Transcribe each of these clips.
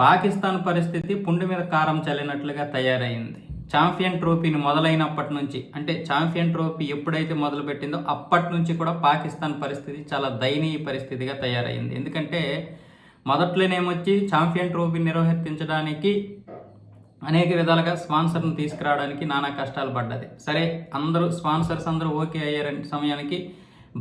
పాకిస్తాన్ పరిస్థితి పుండు మీద కారం చల్లినట్లుగా తయారైంది. ఛాంపియన్ ట్రోఫీని మొదలైనప్పటి నుంచి అంటే ఛాంపియన్ ట్రోఫీ ఎప్పుడైతే మొదలుపెట్టిందో అప్పటి నుంచి కూడా పాకిస్తాన్ పరిస్థితి చాలా దయనీయ పరిస్థితిగా తయారైంది. ఎందుకంటే మొదట్లోనేమొచ్చి ఛాంపియన్ ట్రోఫీ నిర్వర్తించడానికి అనేక విధాలుగా స్పాన్సర్ను తీసుకురావడానికి నానా కష్టాలు పడ్డది. సరే అందరూ స్పాన్సర్స్ అందరూ ఓకే అయ్యారని సమయానికి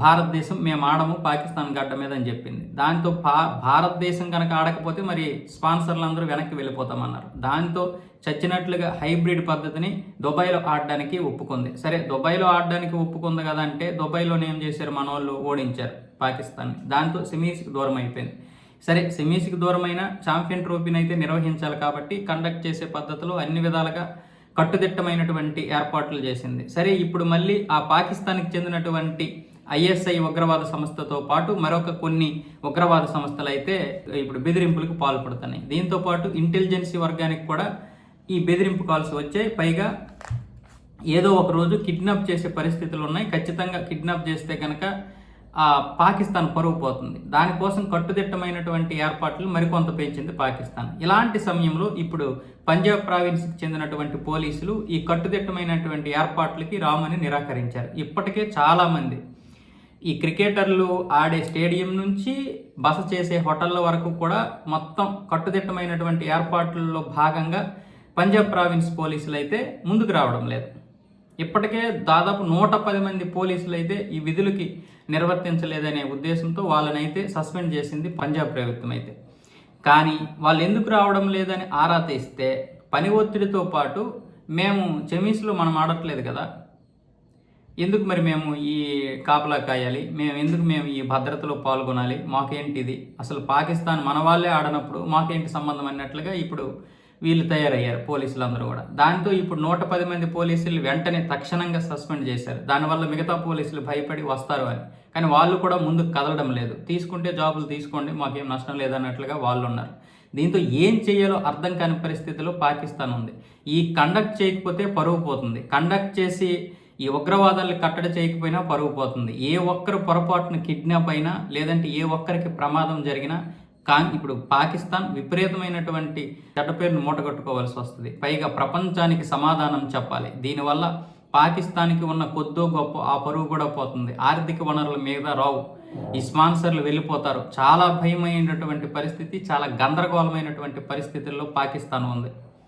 భారతదేశం మేము ఆడము పాకిస్తాన్ గడ్డ మీద అని చెప్పింది. దాంతో పా భారతదేశం కనుక ఆడకపోతే మరి స్పాన్సర్లు అందరూ వెనక్కి వెళ్ళిపోతామన్నారు. దాంతో చచ్చినట్లుగా హైబ్రిడ్ పద్ధతిని దుబాయ్లో ఆడడానికి ఒప్పుకుంది. సరే దుబాయ్లో ఆడడానికి ఒప్పుకుంది కదా అంటే దుబాయ్లోనే ఏం చేశారు? మన వాళ్ళు ఓడించారు పాకిస్తాన్. దాంతో సెమీస్కి దూరం అయిపోయింది సరే సెమీస్కి దూరమైన ఛాంపియన్ ట్రోఫీని అయితే నిర్వహించాలి కాబట్టి కండక్ట్ చేసే పద్ధతిలో అన్ని విధాలుగా కట్టుదిట్టమైనటువంటి ఏర్పాట్లు చేసింది. సరే ఇప్పుడు మళ్ళీ ఆ పాకిస్తాన్కి చెందినటువంటి ఐఎస్ఐ ఉగ్రవాద సంస్థతో పాటు మరొక కొన్ని ఉగ్రవాద సంస్థలు అయితే ఇప్పుడు బెదిరింపులకు పాల్పడుతున్నాయి. దీంతో పాటు ఇంటెలిజెన్సీ వర్గానికి కూడా ఈ బెదిరింపు కాల్స్ వచ్చాయి. పైగా ఏదో ఒక రోజు కిడ్నాప్ చేసే పరిస్థితులు ఉన్నాయి. ఖచ్చితంగా కిడ్నాప్ చేస్తే కనుక ఆ పాకిస్తాన్ పరువు పోతుంది. దానికోసం కట్టుదిట్టమైనటువంటి ఏర్పాట్లు మరికొంత పెంచింది పాకిస్తాన్. ఇలాంటి సమయంలో ఇప్పుడు పంజాబ్ ప్రావిన్స్కి చెందినటువంటి పోలీసులు ఈ కట్టుదిట్టమైనటువంటి ఏర్పాట్లకి రామని నిరాకరించారు. ఇప్పటికే చాలామంది ఈ క్రికెటర్లు ఆడే స్టేడియం నుంచి బస చేసే హోటళ్ళ వరకు కూడా మొత్తం కట్టుదిట్టమైనటువంటి ఏర్పాట్లలో భాగంగా పంజాబ్ ప్రావిన్స్ పోలీసులు అయితే ముందుకు రావడం లేదు. ఇప్పటికే దాదాపు నూట పది మంది పోలీసులు అయితే ఈ విధులకి నిర్వర్తించలేదనే ఉద్దేశంతో వాళ్ళనైతే సస్పెండ్ చేసింది పంజాబ్ ప్రభుత్వం అయితే. కానీ వాళ్ళు ఎందుకు రావడం లేదని ఆరా తీస్తే పని ఒత్తిడితో పాటు మేము చెమీస్లో మనం ఆడట్లేదు కదా ఎందుకు మరి మేము ఈ కాపలా కాయాలి? మేము ఎందుకు మేము ఈ భద్రతలో పాల్గొనాలి? మాకేంటిది? అసలు పాకిస్తాన్ మన వాళ్ళే ఆడనప్పుడు మాకేంటి సంబంధం అన్నట్లుగా ఇప్పుడు వీళ్ళు తయారయ్యారు పోలీసులు అందరూ కూడా. దాంతో ఇప్పుడు నూట పది మంది పోలీసులు వెంటనే తక్షణంగా సస్పెండ్ చేశారు. దానివల్ల మిగతా పోలీసులు భయపడి వస్తారు అని. కానీ వాళ్ళు కూడా ముందుకు కదలడం లేదు. తీసుకుంటే జాబులు తీసుకోండి మాకేం నష్టం లేదన్నట్లుగా వాళ్ళు ఉన్నారు. దీంతో ఏం చేయాలో అర్థం కాని పరిస్థితిలో పాకిస్తాన్ ఉంది. ఈ కండక్ట్ చేయకపోతే పరువు పోతుంది. కండక్ట్ చేసి ఈ ఉగ్రవాదాలను కట్టడి చేయకపోయినా పరుగు పోతుంది. ఏ ఒక్కరు పొరపాటున కిడ్నాప్ అయినా లేదంటే ఏ ఒక్కరికి ప్రమాదం జరిగినా కా ఇప్పుడు పాకిస్తాన్ విపరీతమైనటువంటి చెడ్డపేరును మూటగట్టుకోవాల్సి వస్తుంది. పైగా ప్రపంచానికి సమాధానం చెప్పాలి. దీనివల్ల పాకిస్తాన్కి ఉన్న కొద్దో గొప్ప ఆ పరువు కూడా పోతుంది. ఆర్థిక వనరుల మీద రావు. ఈ స్పాన్సర్లు వెళ్ళిపోతారు. చాలా భయమైనటువంటి పరిస్థితి చాలా గందరగోళమైనటువంటి పరిస్థితుల్లో పాకిస్తాన్ ఉంది.